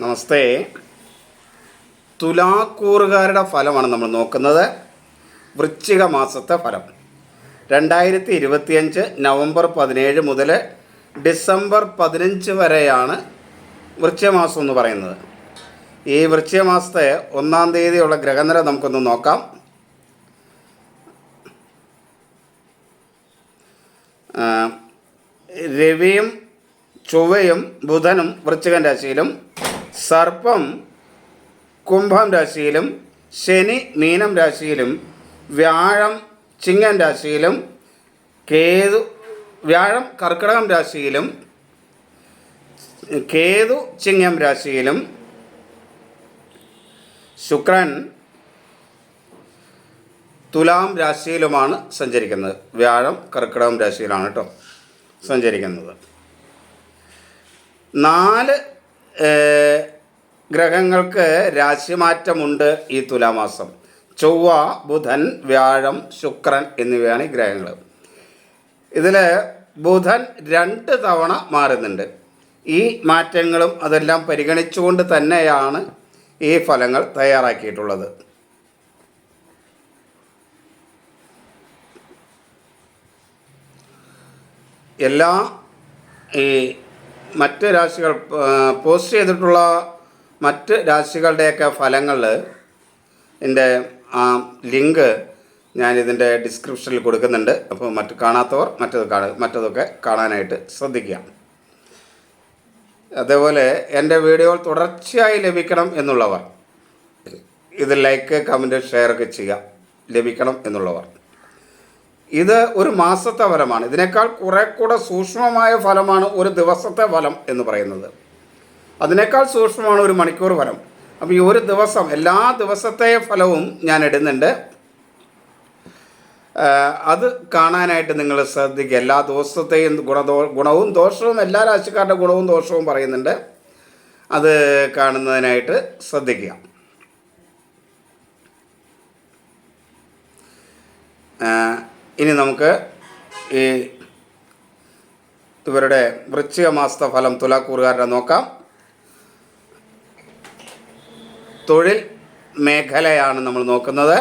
നമസ്തേ. തുലാക്കൂറുകാരുടെ ഫലമാണ് നമ്മൾ നോക്കുന്നത്. വൃശ്ചിക മാസത്തെ ഫലം. രണ്ടായിരത്തി ഇരുപത്തിയഞ്ച് നവംബർ പതിനേഴ് മുതൽ ഡിസംബർ പതിനഞ്ച് വരെയാണ് വൃശ്ചിക മാസം എന്ന് പറയുന്നത്. ഈ വൃശ്ചിക മാസത്തെ ഒന്നാം തീയതിയുള്ള ഗ്രഹനില നമുക്കൊന്ന് നോക്കാം. രവിയും ചൊവ്വയും ബുധനും വൃശ്ചികൻ രാശിയിലും സർപ്പം കുംഭം രാശിയിലും ശനി മീനം രാശിയിലും വ്യാഴം ചിങ്ങൻ രാശിയിലും കേതു വ്യാഴം കർക്കിടകം രാശിയിലും കേതു ചിങ്ങം രാശിയിലും ശുക്രൻ തുലാം രാശിയിലുമാണ് സഞ്ചരിക്കുന്നത്. വ്യാഴം കർക്കിടകം രാശിയിലാണ് കേട്ടോ സഞ്ചരിക്കുന്നത്. നാല് ഗ്രഹങ്ങൾക്ക് രാശിമാറ്റമുണ്ട് ഈ തുലാമാസം. ചൊവ്വ ബുധൻ വ്യാഴം ശുക്രൻ എന്നിവയാണ് ഈ ഗ്രഹങ്ങൾ. ഇതിൽ ബുധൻ രണ്ട് തവണ മാറുന്നുണ്ട്. ഈ മാറ്റങ്ങളും അതെല്ലാം പരിഗണിച്ചുകൊണ്ട് തന്നെയാണ് ഈ ഫലങ്ങൾ തയ്യാറാക്കിയിട്ടുള്ളത്. എല്ലാ ഈ മറ്റ് രാശികൾ പോസ്റ്റ് ചെയ്തിട്ടുള്ള മറ്റ് രാശികളുടെയൊക്കെ ഫലങ്ങൾ എന്റെ ആ ലിങ്ക് ഞാൻ ഇതിന്റെ ഡിസ്ക്രിപ്ഷനിൽ കൊടുക്കുന്നുണ്ട്. അപ്പോൾ മറ്റ് കാണാത്തവർ മറ്റത് കാണുക മറ്റതൊക്കെ കാണാനായിട്ട് ശ്രദ്ധിക്കുക. അതേപോലെ എന്റെ വീഡിയോകൾ തുടർച്ചയായി ലഭിക്കണം എന്നുള്ളവർ ഇത് ലൈക്ക് കമന്റ് ഷെയർ ഒക്കെ ചെയ്യുക. ലഭിക്കണം എന്നുള്ളവർ. ഇത് ഒരു മാസത്തെ ഫലമാണ് ഇതിനേക്കാൾ കുറെ കൂടെ സൂക്ഷ്മമായ ഫലമാണ് ഒരു ദിവസത്തെ ഫലം എന്ന് പറയുന്നത്. അതിനേക്കാൾ സൂക്ഷ്മമാണ് ഒരു മണിക്കൂർ ഫലം അപ്പോൾ ഈ ഒരു ദിവസം എല്ലാ ദിവസത്തെ ഫലവും ഞാൻ ഇടുന്നുണ്ട്. അത് കാണാനായിട്ട് നിങ്ങൾ ശ്രദ്ധിക്കുക. എല്ലാ ദിവസത്തെയും ഗുണദോ ഗുണവും ദോഷവും എല്ലാ രാശിക്കാരുടെ ഗുണവും ദോഷവും പറയുന്നുണ്ട്. അത് കാണുന്നതിനായിട്ട് ശ്രദ്ധിക്കുക. ആ, ഇനി നമുക്ക് ഈ ഇവരുടെ വൃശ്ചിക മാസത്തെ ഫലം തുലാക്കൂറുകാരുടെ നോക്കാം. തൊഴിൽ മേഖലയാണ് നമ്മൾ നോക്കുന്നത്.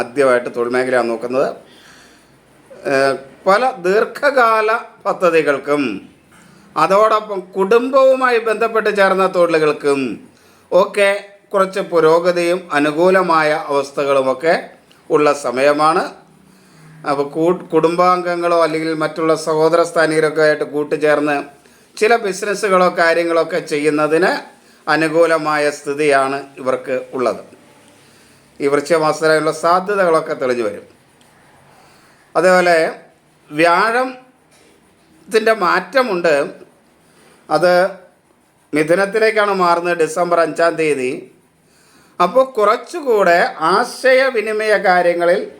ആദ്യമായിട്ട് തൊഴിൽ മേഖലയാണ് നോക്കുന്നത്. പല ദീർഘകാല പദ്ധതികൾക്കും അതോടൊപ്പം കുടുംബവുമായി ബന്ധപ്പെട്ട് ചേർന്ന തൊഴിലുകൾക്കും ഒക്കെ കുറച്ച് പുരോഗതിയും അനുകൂലമായ അവസ്ഥകളുമൊക്കെ ഉള്ള സമയമാണ്. അപ്പോൾ കൂ കുടുംബാംഗങ്ങളോ അല്ലെങ്കിൽ മറ്റുള്ള സഹോദര സ്ഥാനീയരൊക്കെ ആയിട്ട് കൂട്ടുചേർന്ന് ചില ബിസിനസ്സുകളോ കാര്യങ്ങളൊക്കെ ചെയ്യുന്നതിന് അനുകൂലമായ സ്ഥിതിയാണ് ഇവർക്ക് ഉള്ളത്. ഈ വൃക്ഷമാസത്തിനുള്ള സാധ്യതകളൊക്കെ തെളിഞ്ഞു വരും. അതേപോലെ വ്യാഴത്തിന്റെ മാറ്റമുണ്ട്. അത് മിഥുനത്തിലേക്കാണ് മാറുന്നത് ഡിസംബർ അഞ്ചാം തീയതി. അപ്പോൾ കുറച്ചുകൂടെ ആശയവിനിമയ കാര്യങ്ങളിൽ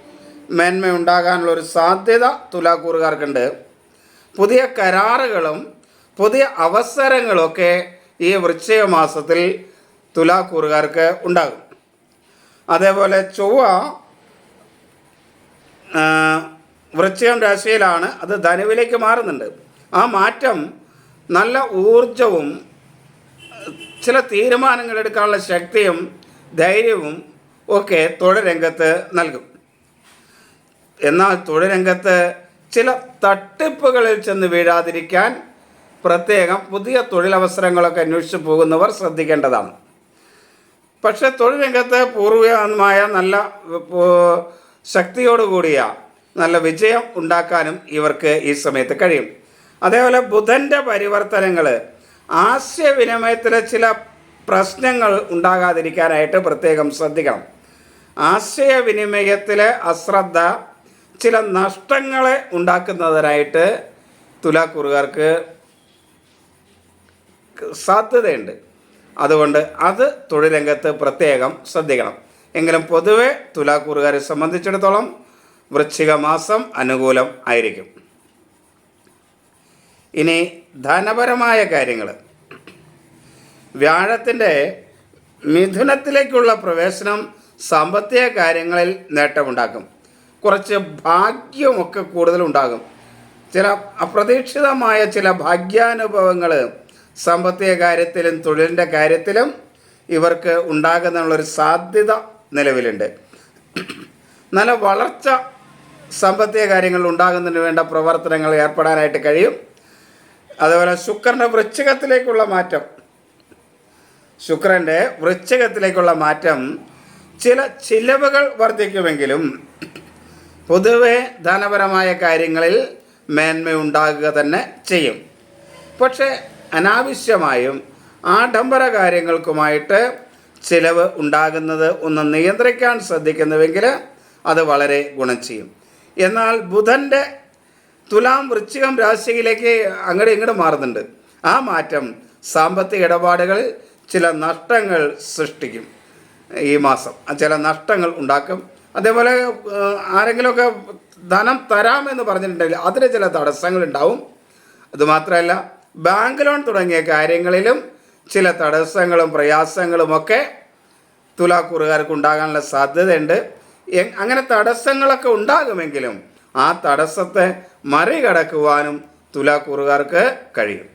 മേന്മയുണ്ടാകാനുള്ള ഒരു സാധ്യത തുലാക്കൂറുകാർക്കുണ്ട്. പുതിയ കരാറുകളും പുതിയ അവസരങ്ങളൊക്കെ ഈ വൃശ്ചിക മാസത്തിൽ തുലാക്കൂറുകാർക്ക് ഉണ്ടാകും. അതേപോലെ ചൊവ്വ വൃശ്ചികം രാശിയിലാണ് അത് ധനുവിലേക്ക് മാറുന്നുണ്ട്. ആ മാറ്റം നല്ല ഊർജവും ചില തീരുമാനങ്ങൾ എടുക്കാനുള്ള ശക്തിയും ധൈര്യവും ഒക്കെ തൊഴിൽ രംഗത്ത് നൽകും. എന്നാൽ തൊഴിലരംഗത്ത് ചില തട്ടിപ്പുകളിൽ ചെന്ന് വീഴാതിരിക്കാൻ പ്രത്യേകം പുതിയ തൊഴിലവസരങ്ങളൊക്കെ അന്വേഷിച്ച് പോകുന്നവർ ശ്രദ്ധിക്കേണ്ടതാണ്. പക്ഷേ തൊഴിൽ രംഗത്ത് പൂർവമായ നല്ല ശക്തിയോടുകൂടിയ നല്ല വിജയം ഉണ്ടാക്കാനും ഇവർക്ക് ഈ സമയത്ത് കഴിയും. അതേപോലെ ബുധന്റെ പരിവർത്തനങ്ങൾ ആശയവിനിമയത്തിലെ ചില പ്രശ്നങ്ങൾ ഉണ്ടാകാതിരിക്കാനായിട്ട് പ്രത്യേകം ശ്രദ്ധിക്കണം. ആശയവിനിമയത്തിലെ അശ്രദ്ധ ചില നഷ്ടങ്ങളെ ഉണ്ടാക്കുന്നതിനായിട്ട് തുലാക്കൂറുകാർക്ക് സാധ്യതയുണ്ട്. അതുകൊണ്ട് അത് തൊഴിലംഗത്ത് പ്രത്യേകം ശ്രദ്ധിക്കണം. എങ്കിലും പൊതുവെ തുലാക്കൂറുകാരെ സംബന്ധിച്ചിടത്തോളം വൃശ്ചിക മാസം അനുകൂലം ആയിരിക്കും. ഇനി ധനപരമായ കാര്യങ്ങൾ വ്യാഴത്തിന്റെ മിഥുനത്തിലേക്കുള്ള പ്രവേശനം സാമ്പത്തിക കാര്യങ്ങളിൽ നേട്ടമുണ്ടാക്കും. കുറച്ച് ഭാഗ്യമൊക്കെ കൂടുതലുണ്ടാകും. ചില അപ്രതീക്ഷിതമായ ചില ഭാഗ്യാനുഭവങ്ങൾ സാമ്പത്തിക കാര്യത്തിലും തൊഴിലിന്റെ കാര്യത്തിലും ഇവർക്ക് ഉണ്ടാകുന്നുള്ളൊരു സാധ്യത നിലവിലുണ്ട്. നല്ല വളർച്ച സാമ്പത്തിക കാര്യങ്ങൾ ഉണ്ടാകുന്നതിന് വേണ്ട പ്രവർത്തനങ്ങൾ ഏർപ്പെടാനായിട്ട് കഴിയും. അതുപോലെ ശുക്രന്റെ വൃശ്ചികത്തിലേക്കുള്ള മാറ്റം. ശുക്രന്റെ വൃശ്ചികത്തിലേക്കുള്ള മാറ്റം ചില ചിലവുകൾ വർദ്ധിക്കുമെങ്കിലും പൊതുവെ ധനപരമായ കാര്യങ്ങളിൽ മേന്മ ഉണ്ടാകുക തന്നെ ചെയ്യും. പക്ഷേ അനാവശ്യമായും ആഡംബര കാര്യങ്ങൾക്കുമായിട്ട് ചിലവ് ഉണ്ടാകുന്നത് ഒന്ന് നിയന്ത്രിക്കാൻ ശ്രദ്ധിക്കുന്നുവെങ്കിൽ അത് വളരെ ഗുണം ചെയ്യും. എന്നാൽ ബുധന്റെ തുലാം വൃശ്ചികം രാശിയിലേക്ക് അങ്ങോട്ട് ഇങ്ങോട്ട് മാറുന്നുണ്ട്. ആ മാറ്റം സാമ്പത്തിക ഇടപാടുകളിൽ ചില നഷ്ടങ്ങൾ സൃഷ്ടിക്കും. ഈ മാസം ചില നഷ്ടങ്ങൾ ഉണ്ടാക്കും. അതേപോലെ ആരെങ്കിലുമൊക്കെ ധനം തരാമെന്ന് പറഞ്ഞിട്ടുണ്ടെങ്കിൽ അതിന് ചില തടസ്സങ്ങളുണ്ടാവും. അതുമാത്രമല്ല ബാങ്ക് ലോൺ തുടങ്ങിയ കാര്യങ്ങളിലും ചില തടസ്സങ്ങളും പ്രയാസങ്ങളുമൊക്കെ തുലാക്കൂറുകാർക്ക് ഉണ്ടാകാനുള്ള സാധ്യതയുണ്ട്. അങ്ങനെ തടസ്സങ്ങളൊക്കെ ഉണ്ടാകുമെങ്കിലും ആ തടസ്സത്തെ മറികടക്കുവാനും തുലാക്കൂറുകാർക്ക് കഴിയും.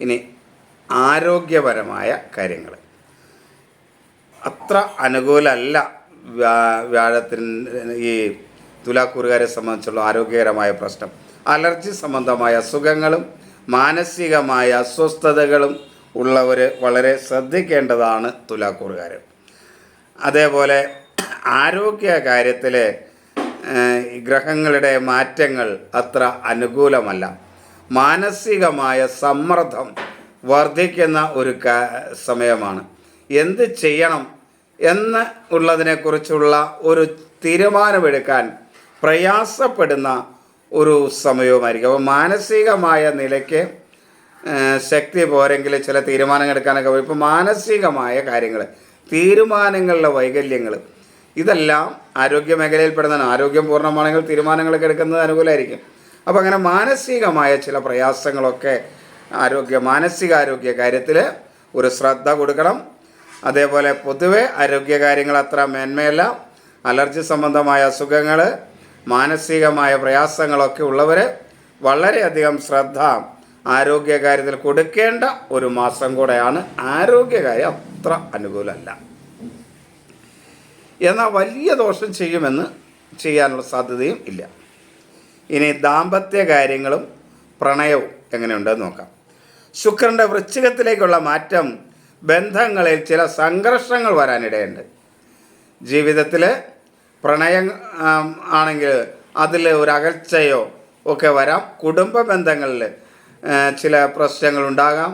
ഇനി ആരോഗ്യപരമായ കാര്യങ്ങൾ അത്ര അനുകൂലമല്ല വ്യാ വ്യാഴത്തിന് ഈ തുലാക്കൂറുകാരെ സംബന്ധിച്ചുള്ള ആരോഗ്യകരമായ പ്രശ്നം. അലർജി സംബന്ധമായ അസുഖങ്ങളും മാനസികമായ അസ്വസ്ഥതകളും ഉള്ളവർ വളരെ ശ്രദ്ധിക്കേണ്ടതാണ് തുലാക്കൂറുകാർ അതേപോലെ ആരോഗ്യ കാര്യത്തിൽ ഗ്രഹങ്ങളുടെ മാറ്റങ്ങൾ അത്ര അനുകൂലമല്ല. മാനസികമായ സമ്മർദ്ദം വർദ്ധിക്കുന്ന ഒരു സമയമാണ്. എന്ത് ചെയ്യണം എന്ന് ഉള്ളതിനെക്കുറിച്ചുള്ള ഒരു തീരുമാനമെടുക്കാൻ പ്രയാസപ്പെടുന്ന ഒരു സമയവുമായിരിക്കും. അപ്പോൾ മാനസികമായ നിലയ്ക്ക് ശക്തി പോരെങ്കിൽ ചില തീരുമാനങ്ങൾ എടുക്കാനൊക്കെ ഇപ്പോൾ മാനസികമായ കാര്യങ്ങൾ തീരുമാനങ്ങളിലെ വൈകല്യങ്ങൾ ഇതെല്ലാം ആരോഗ്യ മേഖലയിൽപ്പെടുന്നതാണ് ആരോഗ്യം പൂർണമാണെങ്കിൽ തീരുമാനങ്ങളൊക്കെ എടുക്കുന്നത് അനുകൂലമായിരിക്കും. അപ്പോൾ അങ്ങനെ മാനസികമായ ചില പ്രയാസങ്ങളൊക്കെ ആരോഗ്യ മാനസികാരോഗ്യ കാര്യത്തിൽ ഒരു ശ്രദ്ധ കൊടുക്കണം. അതേപോലെ പൊതുവെ ആരോഗ്യകാര്യങ്ങൾ അത്ര മേന്മയല്ല. അലർജി സംബന്ധമായ അസുഖങ്ങൾ മാനസികമായ പ്രയാസങ്ങളൊക്കെ ഉള്ളവർ വളരെയധികം ശ്രദ്ധ ആരോഗ്യകാര്യത്തിൽ കൊടുക്കേണ്ട ഒരു മാസം കൂടെയാണ് ആരോഗ്യകാര്യം അത്ര അനുകൂലമല്ല. എന്നാൽ വലിയ ദോഷം ചെയ്യുമെന്ന് ചെയ്യാനുള്ള സാധ്യതയും ഇല്ല. ഇനി ദാമ്പത്യ കാര്യങ്ങളും പ്രണയവും എങ്ങനെയുണ്ടെന്ന് നോക്കാം. ശുക്രന്റെ വൃശ്ചികത്തിലേക്കുള്ള മാറ്റം ബന്ധങ്ങളിൽ ചില സംഘർഷങ്ങൾ വരാനിടയുണ്ട്. ജീവിതത്തിൽ പ്രണയം ആണെങ്കിൽ അതിൽ ഒരു അകൽച്ചയോ ഒക്കെ വരാം. കുടുംബ ബന്ധങ്ങളിൽ ചില പ്രശ്നങ്ങൾ ഉണ്ടാകാം.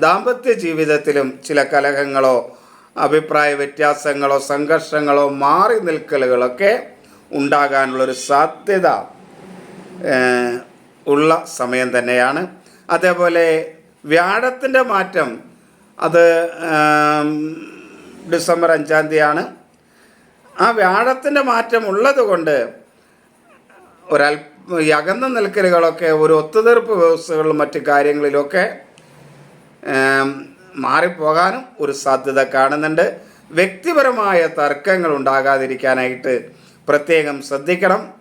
ദാമ്പത്യ ജീവിതത്തിലും ചില കലഹങ്ങളോ അഭിപ്രായ വ്യത്യാസങ്ങളോ സംഘർഷങ്ങളോ മാറി നിൽക്കലുകളൊക്കെ ഉണ്ടാകാനുള്ളൊരു സാധ്യത ഉള്ള സമയം തന്നെയാണ്. അതേപോലെ വ്യാഴത്തിന്റെ മാറ്റം അത് ഡിസംബർ അഞ്ചാം തീയതിയാണ്. ആ വ്യാഴത്തിന്റെ മാറ്റം ഉള്ളത് കൊണ്ട് ഒരൽ അകന്ന നിൽക്കലുകളൊക്കെ ഒരു ഒത്തുതീർപ്പ് വ്യവസ്ഥകളിലും മറ്റു കാര്യങ്ങളിലൊക്കെ മാറിപ്പോകാനും ഒരു സാധ്യത കാണുന്നുണ്ട്. വ്യക്തിപരമായ തർക്കങ്ങൾ ഉണ്ടാകാതിരിക്കാനായിട്ട് പ്രത്യേകം ശ്രദ്ധിക്കണം.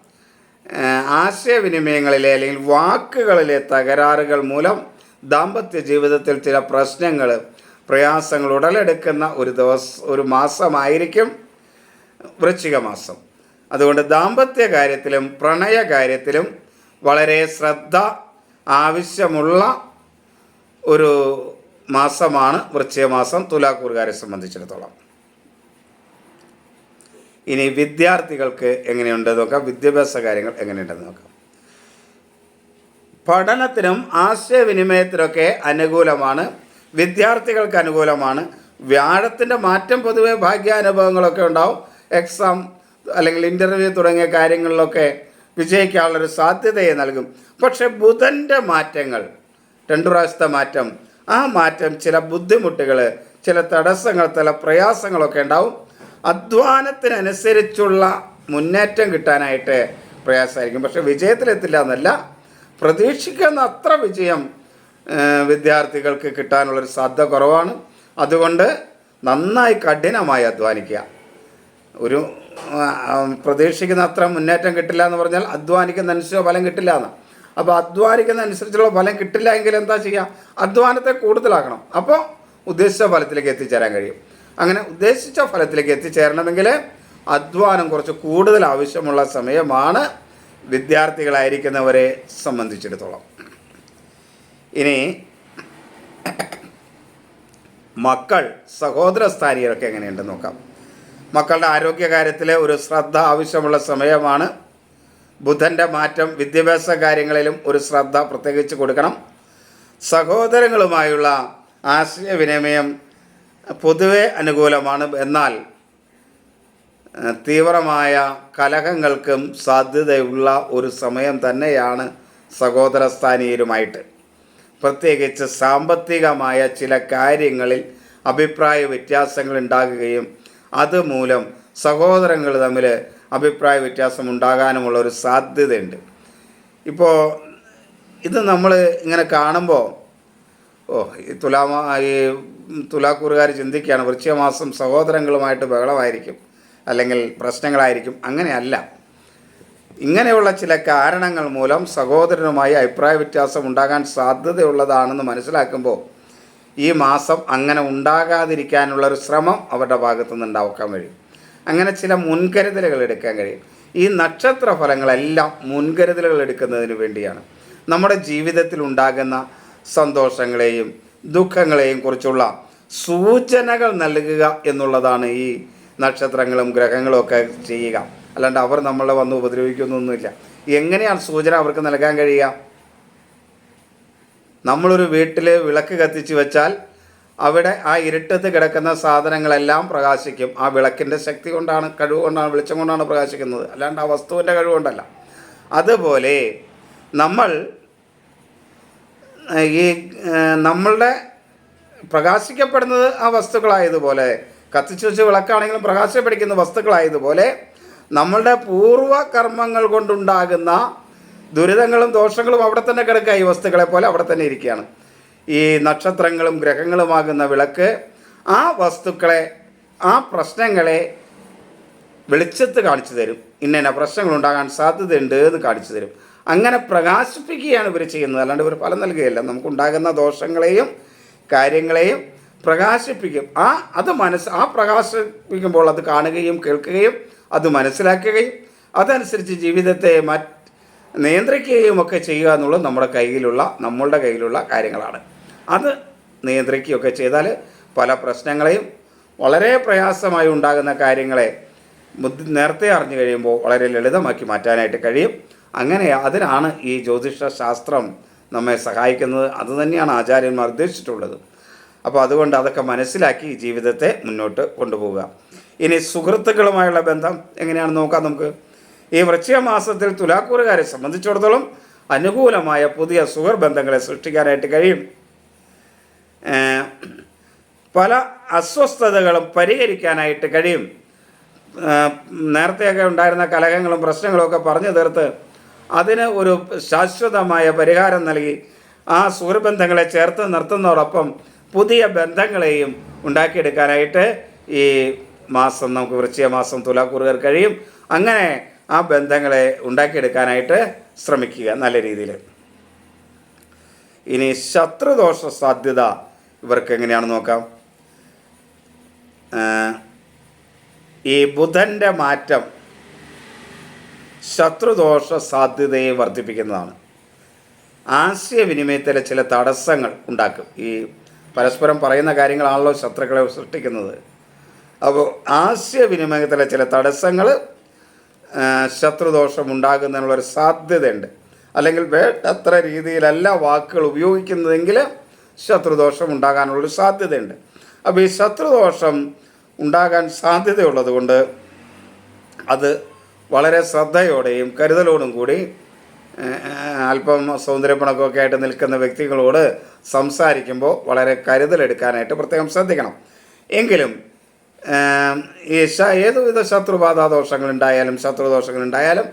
ആശയവിനിമയങ്ങളിലെ അല്ലെങ്കിൽ വാക്കുകളിലെ തകരാറുകൾ മൂലം ദാമ്പത്യ ജീവിതത്തിൽ ചില പ്രശ്നങ്ങൾ പ്രയാസങ്ങൾ ഉടലെടുക്കുന്ന ഒരു ദിവസം ഒരു മാസമായിരിക്കും വൃശ്ചിക മാസം. അതുകൊണ്ട് ദാമ്പത്യ കാര്യത്തിലും പ്രണയ കാര്യത്തിലും വളരെ ശ്രദ്ധ ആവശ്യമുള്ള ഒരു മാസമാണ് വൃശ്ചിക മാസം തുലാക്കൂറുകാരെ സംബന്ധിച്ചിടത്തോളം. ഇനി വിദ്യാർത്ഥികൾക്ക് എങ്ങനെയുണ്ടെന്ന് നോക്കാം വിദ്യാഭ്യാസ കാര്യങ്ങൾ എങ്ങനെയുണ്ടെന്ന് നോക്കാം. പഠനത്തിനും ആശയവിനിമയത്തിനൊക്കെ അനുകൂലമാണ് വിദ്യാർത്ഥികൾക്ക് അനുകൂലമാണ്. വ്യാഴത്തിന്റെ മാറ്റം പൊതുവെ ഭാഗ്യാനുഭവങ്ങളൊക്കെ ഉണ്ടാവും. എക്സാം അല്ലെങ്കിൽ ഇന്റർവ്യൂ തുടങ്ങിയ കാര്യങ്ങളിലൊക്കെ വിജയിക്കാനുള്ളൊരു സാധ്യതയെ നൽകും. പക്ഷേ ബുധന്റെ മാറ്റങ്ങൾ രണ്ടു പ്രാവശ്യത്തെ മാറ്റം ആ മാറ്റം ചില ബുദ്ധിമുട്ടുകൾ ചില തടസ്സങ്ങൾ ചില പ്രയാസങ്ങളൊക്കെ ഉണ്ടാവും. അധ്വാനത്തിനനുസരിച്ചുള്ള മുന്നേറ്റം കിട്ടാനായിട്ട് പ്രയാസമായിരിക്കും. പക്ഷെ വിജയത്തിലെത്തില്ല എന്നല്ല. പ്രതീക്ഷിക്കുന്ന അത്ര വിജയം വിദ്യാർത്ഥികൾക്ക് കിട്ടാനുള്ളൊരു സാധ്യത കുറവാണ്. അതുകൊണ്ട് നന്നായി കഠിനമായി അധ്വാനിക്കുക. ഒരു പ്രതീക്ഷിക്കുന്ന അത്ര മുന്നേറ്റം കിട്ടില്ല എന്ന് പറഞ്ഞാൽ അധ്വാനിക്കുന്ന അനുസരിച്ച് ഫലം കിട്ടില്ല എന്ന് അപ്പോൾ അധ്വാനിക്കുന്ന അനുസരിച്ചുള്ള ഫലം കിട്ടില്ല എങ്കിൽ എന്താ ചെയ്യുക അധ്വാനത്തെ കൂടുതലാക്കണം. അപ്പോൾ ഉദ്ദേശിച്ച ഫലത്തിലേക്ക് എത്തിച്ചേരാൻ കഴിയും. അങ്ങനെ ഉദ്ദേശിച്ച ഫലത്തിലേക്ക് എത്തിച്ചേരണമെങ്കിൽ അധ്വാനം കുറച്ച് കൂടുതൽ ആവശ്യമുള്ള സമയമാണ് വിദ്യാർത്ഥികളായിരിക്കുന്നവരെ സംബന്ധിച്ചിടത്തോളം. ഇനി മക്കൾ സഹോദര സ്ഥാനീയരൊക്കെ എങ്ങനെയുണ്ടെന്ന് നോക്കാം. മക്കളുടെ ആരോഗ്യകാര്യത്തിൽ ഒരു ശ്രദ്ധ ആവശ്യമുള്ള സമയമാണ്. ബുധന്റെ മാറ്റം വിദ്യാഭ്യാസ കാര്യങ്ങളിലും ഒരു ശ്രദ്ധ പ്രത്യേകിച്ച് കൊടുക്കണം. സഹോദരങ്ങളുമായുള്ള ആശയവിനിമയം പൊതുവെ അനുകൂലമാണ്. എന്നാൽ തീവ്രമായ കലഹങ്ങൾക്കും സാധ്യതയുള്ള ഒരു സമയം തന്നെയാണ് സഹോദര സ്ഥാനീയരുമായിട്ട്. പ്രത്യേകിച്ച് സാമ്പത്തികമായ ചില കാര്യങ്ങളിൽ അഭിപ്രായ വ്യത്യാസങ്ങൾ ഉണ്ടാകുകയും അതുമൂലം സഹോദരങ്ങൾ തമ്മിൽ അഭിപ്രായ വ്യത്യാസം ഉണ്ടാകാനുമുള്ള ഒരു സാധ്യതയുണ്ട്. ഇപ്പോൾ ഇത് നമ്മൾ ഇങ്ങനെ കാണുമ്പോൾ ഓ ഈ തുലാമ ഈ തുലാക്കൂറുകാർ ചിന്തിക്കുകയാണ് വൃശ്ചികമാസം സഹോദരങ്ങളുമായിട്ട് ബഹളമായിരിക്കും അല്ലെങ്കിൽ പ്രശ്നങ്ങളായിരിക്കും അങ്ങനെയല്ല. ഇങ്ങനെയുള്ള ചില കാരണങ്ങൾ മൂലം സഹോദരനുമായി അഭിപ്രായ വ്യത്യാസം ഉണ്ടാകാൻ സാധ്യതയുള്ളതാണെന്ന് മനസ്സിലാക്കുമ്പോൾ ഈ മാസം അങ്ങനെ ഉണ്ടാകാതിരിക്കാനുള്ള ഒരു ശ്രമം അവരുടെ ഭാഗത്തു നിന്ന് ഉണ്ടാക്കാൻ കഴിയും. അങ്ങനെ ചില മുൻകരുതലുകൾ എടുക്കാൻ കഴിയും. ഈ നക്ഷത്ര ഫലങ്ങളെല്ലാം മുൻകരുതലുകൾ എടുക്കുന്നതിന് വേണ്ടിയാണ്. നമ്മുടെ ജീവിതത്തിൽ ഉണ്ടാകുന്ന സന്തോഷങ്ങളെയും ദുഃഖങ്ങളെയും കുറിച്ചുള്ള സൂചനകൾ നൽകുക എന്നുള്ളതാണ് ഈ നക്ഷത്രങ്ങളും ഗ്രഹങ്ങളും ഒക്കെ ചെയ്യുക. അല്ലാണ്ട് അവർ നമ്മളെ വന്ന് ഉപദ്രവിക്കുന്നൊന്നുമില്ല. എങ്ങനെയാണ് സൂചന അവർക്ക് നൽകാൻ കഴിയുക? നമ്മളൊരു വീട്ടിൽ വിളക്ക് കത്തിച്ച് വെച്ചാൽ അവിടെ ആ ഇരുട്ടത്ത് കിടക്കുന്ന സാധനങ്ങളെല്ലാം പ്രകാശിക്കും. ആ വിളക്കിന്റെ ശക്തി കൊണ്ടാണ് കഴിവ് കൊണ്ടാണ് വെളിച്ചം കൊണ്ടാണ് പ്രകാശിക്കുന്നത്. അല്ലാണ്ട് ആ വസ്തുവിന്റെ കഴിവുകൊണ്ടല്ല അതുപോലെ നമ്മൾ ഈ നമ്മളുടെ പ്രകാശിക്കപ്പെടുന്നത് ആ വസ്തുക്കളായതുപോലെ കത്തിച്ചു വെച്ച് വിളക്കാണെങ്കിലും പ്രകാശപ്പെടിക്കുന്ന വസ്തുക്കളായതുപോലെ നമ്മളുടെ പൂർവ കർമ്മങ്ങൾ കൊണ്ടുണ്ടാകുന്ന ദുരിതങ്ങളും ദോഷങ്ങളും അവിടെ തന്നെ കിടക്കുക. ഈ വസ്തുക്കളെ പോലെ അവിടെ തന്നെ ഇരിക്കുകയാണ്. ഈ നക്ഷത്രങ്ങളും ഗ്രഹങ്ങളുമാകുന്ന വിളക്ക് ആ വസ്തുക്കളെ ആ പ്രശ്നങ്ങളെ വെളിച്ചത്ത് കാണിച്ചു തരും. ഇന്ന ഇന്ന പ്രശ്നങ്ങൾ ഉണ്ടാകാൻ സാധ്യതയുണ്ട് എന്ന് കാണിച്ചു തരും. അങ്ങനെ പ്രകാശിപ്പിക്കുകയാണ് ഇവർ ചെയ്യുന്നത്. അല്ലാണ്ട് ഇവർ ഫലം നൽകുകയല്ല. നമുക്കുണ്ടാകുന്ന ദോഷങ്ങളെയും കാര്യങ്ങളെയും പ്രകാശിപ്പിക്കും. ആ അത് മനസ്സ് ആ പ്രകാശിപ്പിക്കുമ്പോൾ അത് കാണുകയും കേൾക്കുകയും അത് മനസ്സിലാക്കുകയും അതനുസരിച്ച് ജീവിതത്തെ മറ്റ് നിയന്ത്രിക്കുകയും ഒക്കെ ചെയ്യുക എന്നുള്ളത് നമ്മുടെ കയ്യിലുള്ള നമ്മളുടെ കയ്യിലുള്ള കാര്യങ്ങളാണ്. അത് നിയന്ത്രിക്കുകയൊക്കെ ചെയ്താൽ പല പ്രശ്നങ്ങളെയും വളരെ പ്രയാസമായി ഉണ്ടാകുന്ന കാര്യങ്ങളെ നേരത്തെ അറിഞ്ഞു കഴിയുമ്പോൾ വളരെ ലളിതമാക്കി മാറ്റാനായിട്ട് കഴിയും. അങ്ങനെ അതിനാണ് ഈ ജ്യോതിഷ ശാസ്ത്രം നമ്മെ സഹായിക്കുന്നത്. അതുതന്നെയാണ് ആചാര്യന്മാർ ഉദ്ദേശിച്ചിട്ടുള്ളത്. അപ്പോൾ അതുകൊണ്ട് അതൊക്കെ മനസ്സിലാക്കി ജീവിതത്തെ മുന്നോട്ട് കൊണ്ടുപോവുക. ഇനി സുഹൃത്തുക്കളുമായുള്ള ബന്ധം എങ്ങനെയാണെന്ന് നോക്കാം നമുക്ക്. ഈ വൃശ്ചിക മാസത്തിൽ തുലാക്കൂറുകാരെ സംബന്ധിച്ചിടത്തോളം അനുകൂലമായ പുതിയ സുഹൃബന്ധങ്ങളെ സൃഷ്ടിക്കാനായിട്ട് കഴിയും. പല അസ്വസ്ഥതകളും പരിഹരിക്കാനായിട്ട് കഴിയും. നേരത്തെയൊക്കെ ഉണ്ടായിരുന്ന കലഹങ്ങളും പ്രശ്നങ്ങളും ഒക്കെ പറഞ്ഞു തീർത്ത് അതിന് ഒരു ശാശ്വതമായ പരിഹാരം നൽകി ആ സുഹൃബന്ധങ്ങളെ ചേർത്ത് നിർത്തുന്നതോടൊപ്പം പുതിയ ബന്ധങ്ങളെയും ഉണ്ടാക്കിയെടുക്കാനായിട്ട് ഈ മാസം നമുക്ക് വൃശ്ചിക മാസം തുലാക്കൂറുകാർ കഴിയും. അങ്ങനെ ആ ബന്ധങ്ങളെ ഉണ്ടാക്കിയെടുക്കാനായിട്ട് ശ്രമിക്കുക നല്ല രീതിയിൽ. ഇനി ശത്രുദോഷ സാധ്യത ഇവർക്ക് എങ്ങനെയാണ് നോക്കാം. ഈ ബുധന്റെ മാറ്റം ശത്രുദോഷ സാധ്യതയെ വർദ്ധിപ്പിക്കുന്നതാണ്. ആശയവിനിമയത്തിലെ ചില തടസ്സങ്ങൾ ഉണ്ടാക്കും. ഈ പരസ്പരം പറയുന്ന കാര്യങ്ങളാണല്ലോ ശത്രുക്കളെ സൃഷ്ടിക്കുന്നത്. അപ്പോൾ ആശയവിനിമയത്തിലെ ചില തടസ്സങ്ങൾ ശത്രുദോഷം ഉണ്ടാകുന്നതിനുള്ളൊരു സാധ്യതയുണ്ട്. അല്ലെങ്കിൽ വേണ്ടത്ര രീതിയിലല്ല വാക്കുകൾ ഉപയോഗിക്കുന്നതെങ്കിൽ ശത്രുദോഷം ഉണ്ടാകാനുള്ളൊരു സാധ്യതയുണ്ട്. അപ്പോൾ ഈ ശത്രുദോഷം ഉണ്ടാകാൻ സാധ്യതയുള്ളത് കൊണ്ട് അത് വളരെ ശ്രദ്ധയോടെയും കരുതലോടും കൂടി അല്പം സൗന്ദര്യപ്പണക്കമൊക്കെ ആയിട്ട് നിൽക്കുന്ന വ്യക്തികളോട് സംസാരിക്കുമ്പോൾ വളരെ കരുതലെടുക്കാനായിട്ട് പ്രത്യേകം ശ്രദ്ധിക്കണം. എങ്കിലും ഈ ഏതുവിധ ഏതുവിധ ശത്രുബാധാ ദോഷങ്ങളുണ്ടായാലും ശത്രുദോഷങ്ങളുണ്ടായാലും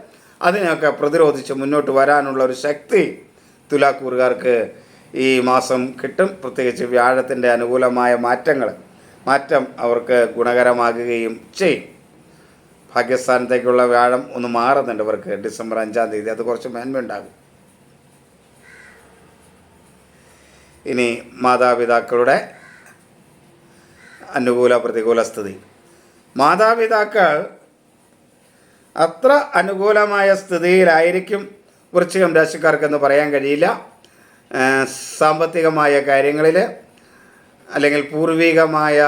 അതിനെയൊക്കെ പ്രതിരോധിച്ച് മുന്നോട്ട് വരാനുള്ള ഒരു ശക്തി തുലാക്കൂറുകാർക്ക് ഈ മാസം കിട്ടും. പ്രത്യേകിച്ച് വ്യാഴത്തിന്റെ അനുകൂലമായ മാറ്റങ്ങൾ മാറ്റം അവർക്ക് ഗുണകരമാകുകയും ചെയ്യും. ഭാഗ്യസ്ഥാനത്തേക്കുള്ള വ്യാഴം ഒന്ന് മാറുന്നുണ്ട് ഇവർക്ക് ഡിസംബർ അഞ്ചാം തീയതി. അത് കുറച്ച് മേന്മയുണ്ടാകും. ഇനി മാതാപിതാക്കളുടെ അനുകൂല പ്രതികൂല സ്ഥിതി മാതാപിതാക്കൾ അത്ര അനുകൂലമായ സ്ഥിതിയിലായിരിക്കും വൃശ്ചികം രാശിക്കാർക്കെന്ന് പറയാൻ കഴിയില്ല. സാമ്പത്തികമായ കാര്യങ്ങളിൽ അല്ലെങ്കിൽ പൂർവികമായ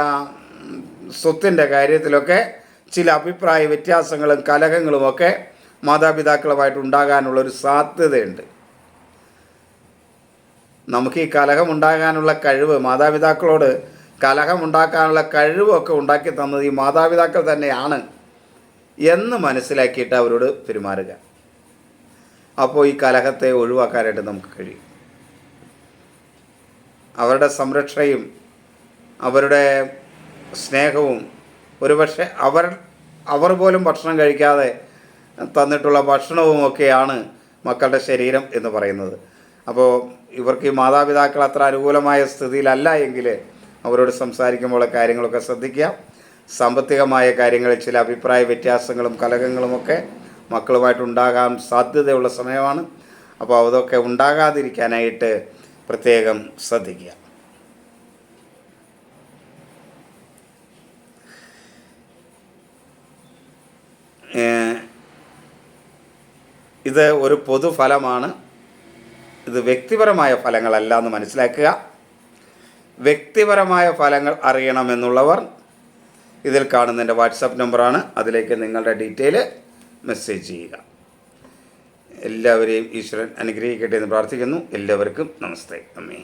സ്വത്തിന്റെ കാര്യത്തിലൊക്കെ ചില അഭിപ്രായ വ്യത്യാസങ്ങളും കലഹങ്ങളുമൊക്കെ മാതാപിതാക്കളുമായിട്ട് ഉണ്ടാകാനുള്ളൊരു സാധ്യതയുണ്ട്. നമുക്ക് ഈ കലഹം ഉണ്ടാകാനുള്ള കഴിവ് മാതാപിതാക്കളോട് കലഹം ഉണ്ടാക്കാനുള്ള കഴിവൊക്കെ ഉണ്ടാക്കി തന്നത് ഈ മാതാപിതാക്കൾ തന്നെയാണ് എന്ന് മനസ്സിലാക്കിയിട്ട് അവരോട് പെരുമാറുക. അപ്പോൾ ഈ കലഹത്തെ ഒഴിവാക്കാനായിട്ട് നമുക്ക് കഴിയും. അവരുടെ സംരക്ഷയും അവരുടെ സ്നേഹവും ഒരുപക്ഷെ അവർ അവർ പോലും ഭക്ഷണം കഴിക്കാതെ തന്നിട്ടുള്ള ഭക്ഷണവും ഒക്കെയാണ് മക്കളുടെ ശരീരം എന്ന് പറയുന്നത്. അപ്പോൾ ഇവർക്ക് ഈ മാതാപിതാക്കൾ അത്ര അനുകൂലമായ സ്ഥിതിയിലല്ല എങ്കിൽ അവരോട് സംസാരിക്കുമ്പോൾ കാര്യങ്ങളൊക്കെ ശ്രദ്ധിക്കുക. സാമ്പത്തികമായ കാര്യങ്ങളിൽ ചില അഭിപ്രായ വ്യത്യാസങ്ങളും കലഹങ്ങളുമൊക്കെ മക്കളുമായിട്ട് ഉണ്ടാകാൻ സാധ്യതയുള്ള സമയമാണ്. അപ്പോൾ അതൊക്കെ ഉണ്ടാകാതിരിക്കാനായിട്ട് പ്രത്യേകം ശ്രദ്ധിക്കുക. ഇത് ഒരു പൊതുഫലമാണ്. ഇത് വ്യക്തിപരമായ ഫലങ്ങളല്ല എന്ന് മനസ്സിലാക്കുക. വ്യക്തിപരമായ ഫലങ്ങൾ അറിയണമെന്നുള്ളവർ ഇതിൽ കാണുന്ന എന്റെ വാട്സപ്പ് നമ്പറാണ്. അതിലേക്ക് നിങ്ങളുടെ ഡീറ്റെയിൽ മെസ്സേജ് ചെയ്യുക. എല്ലാവരെയും ഈശ്വരൻ അനുഗ്രഹിക്കട്ടെ എന്ന് പ്രാർത്ഥിക്കുന്നു. എല്ലാവർക്കും നമസ്തേ. അമ്മേ.